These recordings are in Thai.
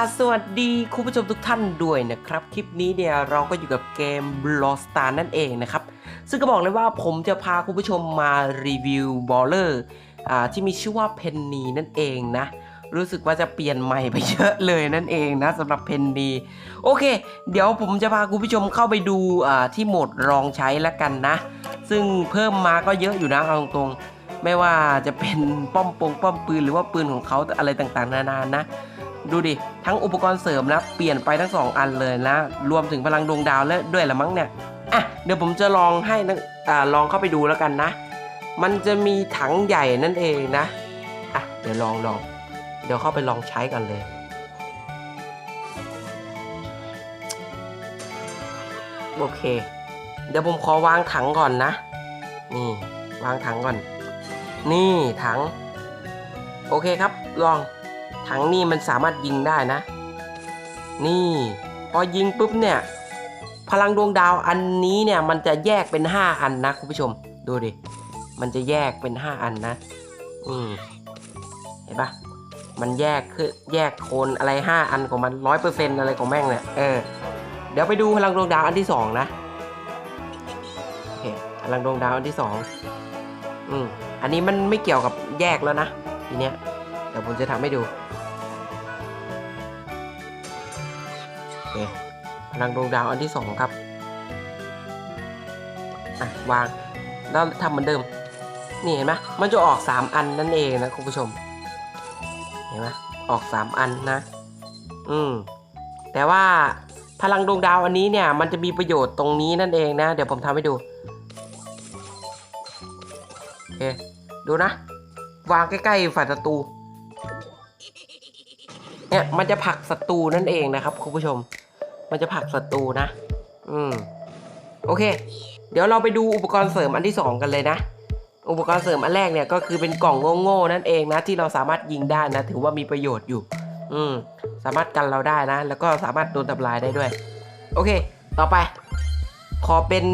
อะสวัสดีคุณผู้ชมทุกท่านด้วยนะครับ คลิปนี้เนี่ยเราก็อยู่กับเกม b l o s t a r นั่นเองนะครับ ซึ่งก็บอกเลยว่าผมจะพาคุณผู้ชมมารีวิวบอลเลอร์ที่มีชื่อว่าเพนนีนั่นเองนะ รู้สึกว่าจะเปลี่ยนใหม่ไปเยอะเลยนั่นเองนะสำหรับเพนนีโอเค เดี๋ยวผมจะพาคุณผู้ชมเข้าไปดูที่โหมดลองใช้แล้วกันนะ ซึ่งเพิ่มมาก็เยอะอยู่นะเอาตรงๆไม่ว่าจะเป็นป้อมปงป้อมปืนหรือว่าปืนของเขาอะไรต่างๆ นานานะ ดูดิ ทั้งอุปกรณ์เสริมนะเปลี่ยนไปทั้งสองอันเลยนะ รวมถึงพลังดวงดาวและด้วยละมั้งเนี่ยอะเดี๋ยวผมจะลองให้นะอ่าลองเข้าไปดูแล้วกันนะ มันจะมีถังใหญ่นั่นเองนะอะเดี๋ยวลองลองเดี๋ยวเข้าไปลองใช้กันเลยโอเค เดี๋ยวผมขอวางถังก่อนนะ นี่ วางถังก่อน นี่ถัง โอเคครับลอง ถังนี่มันสามารถยิงได้นะ นี่พอยิงปุ๊บเนี่ย พลังดวงดาวอันนี้เนี่ยมันจะแยกเป็น 5 อันนะคุณผู้ชมดูดิมันจะแยกเป็น 5 อันนะอืมเห็นปะมันแยกคือแยกโคนอะไร 5 อันของมันร้อยเปอร์เซ็นอะไรของแม่งเนี่ยเออเดี๋ยวไปดูพลังดวงดาวอันที่สองนะโอเคพลังดวงดาวอันที่สองอืมอันนี้มันไม่เกี่ยวกับแยกแล้วนะทีเนี้ยเดี๋ยวผมจะทำให้ดู เคพลังดวงดาวอันที่สองครับ อะ วาง แล้วทำเหมือนเดิม นี่เห็นไหมมันจะออก3อันนั่นเองนะคุณผู้ชม เห็นไหมออก3อันนะ อืม แต่ว่าพลังดวงดาวอันนี้เนี่ย มันจะมีประโยชน์ตรงนี้นั่นเองนะ เดี๋ยวผมทำให้ดูโอเคดูนะ วางใกล้ๆฝ่ายศัตรูเนี่ยมันจะผลักศัตรูนั่นเองนะครับคุณผู้ชม มันจะผลักศัตรูนะ อืม โอเค เดี๋ยวเราไปดูอุปกรณ์เสริมอันที่สองกันเลยนะ อุปกรณ์เสริมอันแรกเนี่ยก็คือเป็นกล่องโง่ๆนั่นเองนะ ที่เราสามารถยิงได้นะ ถือว่ามีประโยชน์อยู่ อืม สามารถกันเราได้นะ แล้วก็สามารถโดนทำลายได้ด้วย โอเค ต่อไป ขอเป็น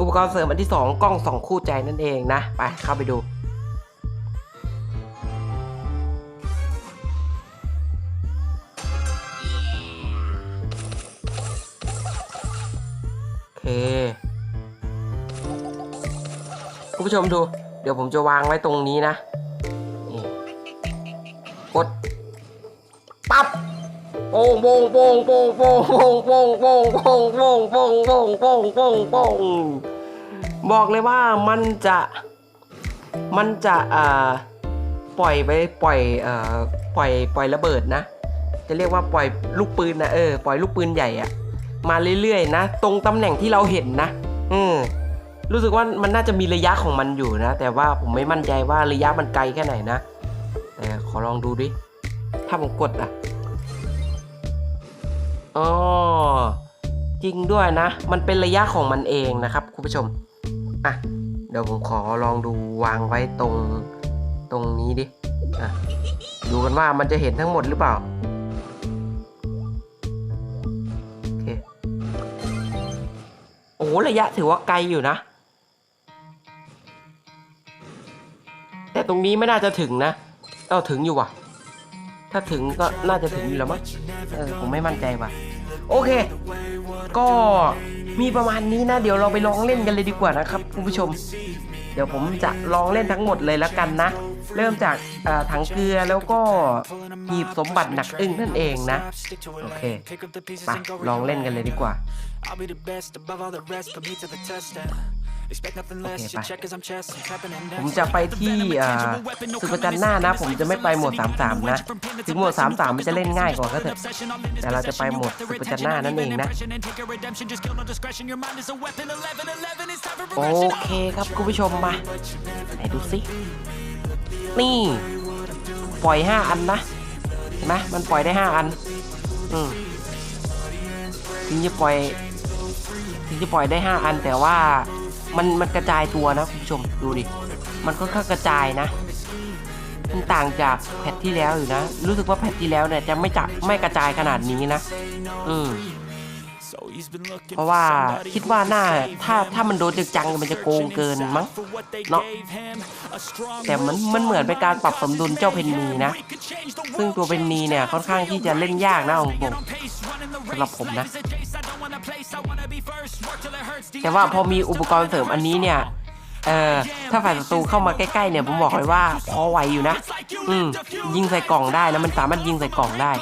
อุปกรณ์เสริมอันที่สองกล้องสองคู่ใจนั่นเองนะ ไปเข้าไปดู เคคุณผู้ชมดู เดี๋ยวผมจะวางไว้ตรงนี้นะนี่กดปั๊บโป่งโป่งโป่งโป่งโป่งโป่งโป่งโป่งโป่งโป่งโป่งโป่งโป่งโป่งโป่งบอกเลยว่ามันจะมันจะอ่าปล่อยไปปล่อยเอ่อปล่อยปล่อยระเบิดนะ จะเรียกว่าปล่อยลูกปืนนะเออปล่อยลูกปืนใหญ่อะ มาเรื่อยๆนะ ตรงตำแหน่งที่เราเห็นนะ อืมรู้สึกว่ามันน่าจะมีระยะของมันอยู่นะ แต่ว่าผมไม่มั่นใจว่าระยะมันไกลแค่ไหนนะ แต่ขอลองดูดิ ถ้าผมกดอะอ๋อจริงด้วยนะ มันเป็นระยะของมันเองนะครับคุณผู้ชม อะ เดี๋ยวผมขอลองดูวางไว้ตรงตรงนี้ดิ อะ ดูกันว่ามันจะเห็นทั้งหมดหรือเปล่า ระยะถือว่าไกลอยู่นะ แต่ตรงนี้ไม่น่าจะถึงนะเอ้าถึงอยู่ว่ะ ถ้าถึงก็น่าจะถึงอยู่แล้วมั้งเออผมไม่มั่นใจว่ะ โอเค ก็มีประมาณนี้นะ เดี๋ยวเราไปลองเล่นกันเลยดีกว่านะครับคุณผู้ชม เดี๋ยวผมจะลองเล่นทั้งหมดเลยแล้วกันนะ เริ่มจากเอ่อถังเกลือแล้วก็หีบสมบัติหนักอึ้งนั่นเองนะ โอเคไปลองเล่นกันเลยดีกว่า I'll be the best above all the rest. Put me to the test. Yeah. Expect nothing less. Okay, Your bye. check is I'm chess. I'm trapping and ผมจะไปที่อ่าสุกจันทร์หน้านะ ผมจะไม่ไปโหมด33 นะ ถึงโหมด33 มันจะเล่นง่ายกว่าก็เถอะ แต่เราจะไปโหมดสุกจันทร์หน้านั่นเองนะ โอเคครับคุณผู้ชมมา ไหนดูสิ นี่ ปล่อย 5 อันนะ เห็นไหมมันปล่อยได้ 5 อัน อืมถึงจะปล่อยถึงจะปล่อยได้ 5 อัน แต่ว่ามันมันกระจายตัวนะคุณผู้ชมดูดิ มันค่อนข้างกระจายนะ มันต่างจากแพทที่แล้วอยู่นะ รู้สึกว่าแพทที่แล้วเนี่ยจะไม่จับไม่กระจายขนาดนี้นะ อืม เพราะว่าคิดว่า can น่าถ้าถ้ามันโดนจังๆมันจะโกงเกินมั้งเนาะแต่มันมันเหมือนเป็นการปรับสมดุลเจ้าเพนนีนะ ซึ่งตัวเพนนีเนี่ยค่อนข้างที่จะเล่นยากนะของผมสำหรับผมนะ แต่ว่าพอมีอุปกรณ์เสริมอันนี้เนี่ยเออถ้าฝ่ายศัตรูเข้ามาใกล้ๆเนี่ยผมบอกเลยว่าพอไหวอยู่นะ อืมยิงใส่กล่องได้นะมันสามารถยิงใส่กล่องได้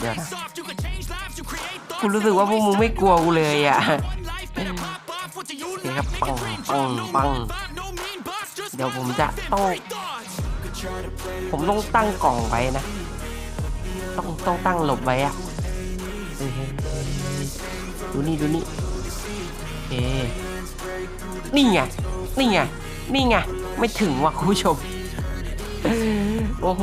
เดี๋ยวนะ คุณรู้สึกว่าพวกมึงไม่กลัวกูเลยอะ one life, better pop off, what do you โอเค like? ครับปังปังปังเดี๋ยวผมจะต้องผมต้องตั้งกล่องไว้นะ ต้องต้องตั้งหลบไว้อะดูนี่ดูนี่เอนี่ไง นี่ไง นี่ไง ไม่ถึงว่ะคุณผู้ชม โอ้โห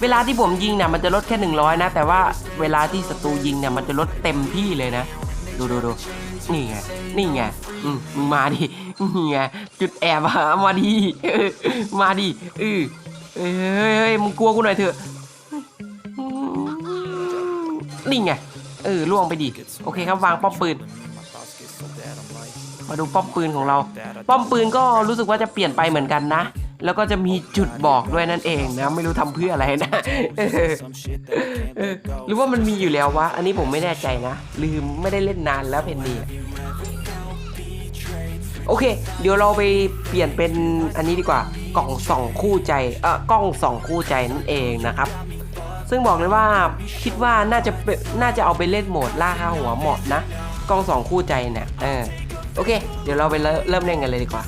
เวลาที่ผมยิงเนี่ยมันจะลดแค่หนึ่งร้อยนะ แต่ว่าเวลาที่ศัตรูยิงเนี่ยมันจะลดเต็มที่เลยนะ ดูดูดูนี่ไง นี่ไงอืมึงมาดิ นี่ไง จุดแอบอะมาดิมาดิเออเฮ้ยเฮ้ยเฮ้ยมึงกลัวกูหน่อยเถอะ นี่ไง เออล่วงไปดิ โอเคครับวางป้อมปืน มาดูป้อมปืนของเรา ป้อมปืนก็รู้สึกว่าจะเปลี่ยนไปเหมือนกันนะ แล้วก็จะมีจุดบอกด้วยนั่นเองนะ ไม่รู้ทำเพื่ออะไรนะหรือว่ามันมีอยู่แล้ววะ อันนี้ผมไม่แน่ใจนะ ลืมไม่ได้เล่นนานแล้วเพนนีโอเค เดี๋ยวเราไปเปลี่ยนเป็นอันนี้ดีกว่ากล่องสองคู่ใจเออกล้องสองคู่ใจนั่นเองนะครับ ซึ่งบอกเลยว่าคิดว่าน่าจะเป็นน่าจะเอาไปเล่นโหมดล่าค่าหัวเหมาะนะกล้องสองคู่ใจเนี่ยเออโอเค เดี๋ยวเราไปเริ่มเล่นกันเลยดีกว่า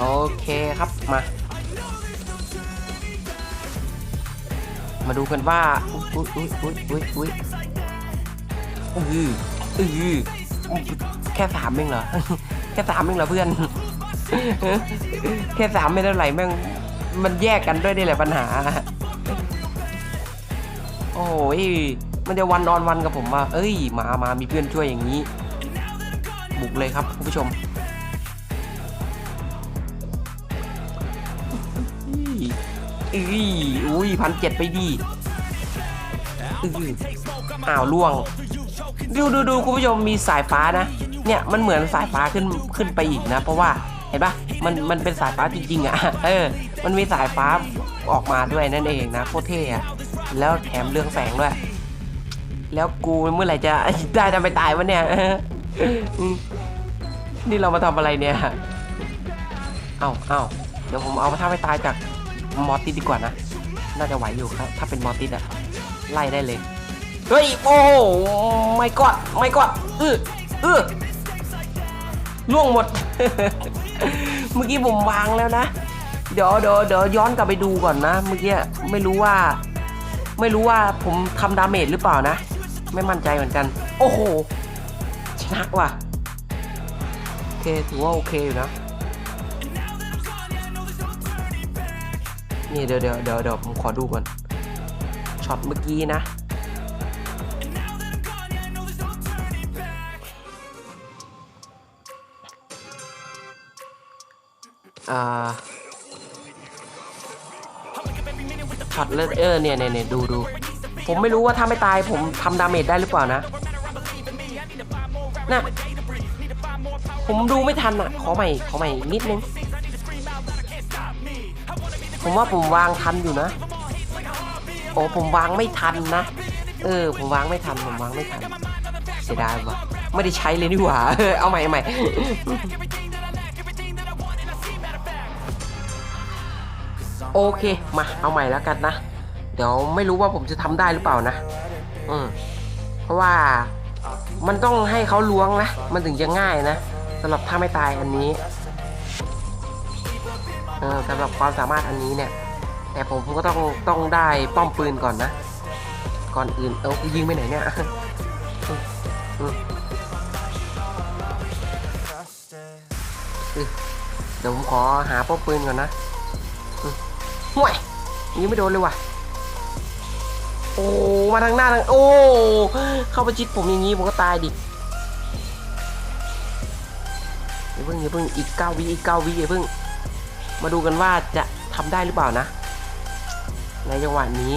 โอเคครับมา มาดูกันว่าอุ้ยอุ้ยอุ้ยอุ้ยอุ้ยอุ้ยอือแค่สามเองเหรอ แค่สามเองเหรอเพื่อน แค่สามไม่เท่าไหร่แม่งมันแยกกันด้วยนี่แหละปัญหา โอ้ย มันจะวันนอนวันกับผมมาเอ้ย มามามีเพื่อนช่วยอย่างนี้ บุกเลยครับคุณผู้ชม อุ้ยอุ้ยพันเจ็ดไปดีอุ้ยอ้าวล่วง ดูดูดูคุณผู้ชมมีสายฟ้านะ เนี่ยมันเหมือนสายฟ้าขึ้นขึ้นไปอีกนะ เพราะว่าเห็นปะมันมันเป็นสายฟ้าจริงๆอะเออ มันมีสายฟ้าออกมาด้วยนั่นเองนะโคตรเท่อะแล้วแถมเรื่องแสงด้วย แล้วกูเมื่อไหร่จะได้จะไปตายวะเนี่ยนี่เรามาทำอะไรเนี่ย เอ้าเอ้าเดี๋ยวผมเอาท่าไปตายจาก มอติสดีกว่านะ น่าจะไหวอยู่ครับ ถ้าเป็นมอติสอะไล่ได้เลย เฮ้ย โอ้โหไม่กอดไม่กอดอืออือล่วงหมด เมื่อกี้ผมวางแล้วนะ เดี๋ยวเดี๋ยวเดี๋ยวย้อนกลับไปดูก่อนนะ เมื่อกี้ไม่รู้ว่า ไม่รู้ว่าผมทำดาเมจหรือเปล่านะ ไม่มั่นใจเหมือนกัน โอ้โห ชนะว่ะ โอเค ถือว่าโอเคอยู่นะ นี่เดี๋ยวเดี๋ยวเดี๋ยวเดี๋ยวผมขอดูก่อน ช็อตเมื่อกี้นะอ่าช็อตเลเออเนี่ยเนี่ยเนี่ยดูดู ผมไม่รู้ว่าถ้าไม่ตายผมทำดาเมจได้หรือเปล่านะน่ะผมดูไม่ทันอะ ขอใหม่ ขอใหม่นิดนึง ผมว่าผมวางทันอยู่นะ โอ้ผมวางไม่ทันนะ เออ ผมวางไม่ทัน ผมวางไม่ทัน เสียดายว่ะ ไม่ได้ใช้เลยนี่หว่า เอาใหม่เอาใหม่โอเค มา เอาใหม่แล้วกันนะ เดี๋ยวไม่รู้ว่าผมจะทำได้หรือเปล่านะ อืม เพราะว่ามันต้องให้เขาล้วงนะ มันถึงจะง่ายนะสำหรับถ้าไม่ตายอันนี้ เออสำหรับความสามารถอันนี้เนี่ย แต่ผมก็ต้องต้องได้ป้อมปืนก่อนนะ ก่อนอื่น เออยิงไปไหนเนี่ยเดี๋ยวผมขอหาป้อมปืนก่อนนะห่วยยิงไม่โดนเลยว่ะ โอ้ มาทางหน้าทาง โอ้ เข้าไปชิดผมอย่างนี้ผมก็ตายดิอย่าเพิ่งอย่าเพิ่งอีกเก้าวิอีกเก้าวิอย่าเพิ่ง มาดูกันว่าจะทำได้หรือเปล่านะ ในจังหวะนี้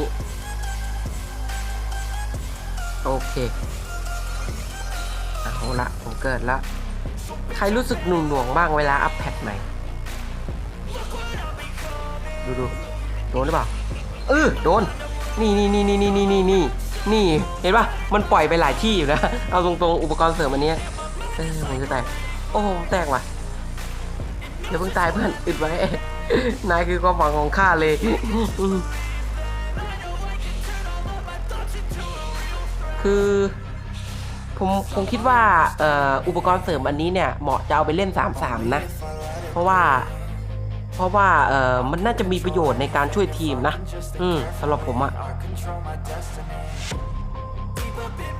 โอเคเอาละผมเกิดละใครรู้สึกหน่วงหน่วงบ้างเวลาอัพแพดใหม่ ดูดูโดนหรือเปล่าเออโดน นี่นี่นี่นี่นี่นี่นี่นี่นี่เห็นปะมันปล่อยไปหลายที่อยู่นะ เอาตรงๆ อุปกรณ์เสริมอันนี้เออผมจะแตก โอ้แตกว่ะ เดี๋ยวเพิ่งตายเพื่อนอึดไว้ นายคือความหวังของข้าเลยคือผมผมคิดว่าอ,อุปกรณ์เสริมอันนี้เนี่ยเหมาะจะเอาไปเล่น 3-3 นะ เพราะว่า เพราะว่าเออมันน่าจะมีประโยชน์ในการช่วยทีมนะ อืมสำหรับผมอะ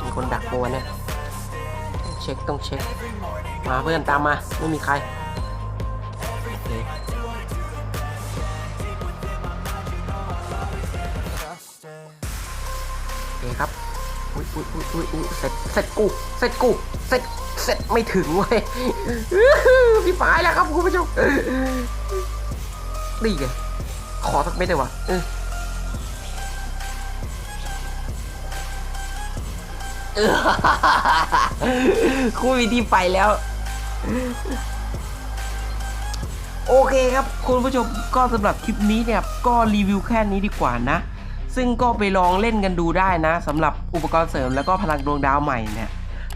มีคนดักตัวเนี่ย เช็คต้องเช็ค มาเพื่อนตามมา ไม่มีใคร โอเคโอเคครับ อุ้ยอุ้ยอุ้ยอุ้ยอุ้ยเสร็จ เสร็จกู เสร็จกู เสร็จ เสร็จไม่ถึงเว้ยพี่ฝายแล้วครับคุณผู้ชมนี่ไง ขอสักเม็ดเลยวะเออเออคุณมีที่ไปแล้ว โอเคครับ คุณผู้ชมก็สำหรับคลิปนี้เนี่ยก็รีวิวแค่นี้ดีกว่านะ ซึ่งก็ไปลองเล่นกันดูได้นะสำหรับอุปกรณ์เสริมแล้วก็พลังดวงดาวใหม่เนี่ย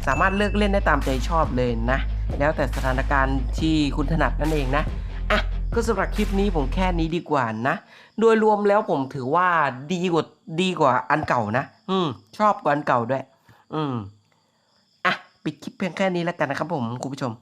สามารถเลือกเล่นได้ตามใจชอบเลยนะ แล้วแต่สถานการณ์ที่คุณถนัดนั่นเองนะอะก็สำหรับคลิปนี้ผมแค่นี้ดีกว่านะ โดยรวมแล้วผมถือว่าดีกว่าดีกว่าอันเก่านะ อืม ชอบกว่าอันเก่าด้วย อืมอะปิดคลิปเพียงแค่นี้แล้วกันนะครับผมคุณผู้ชม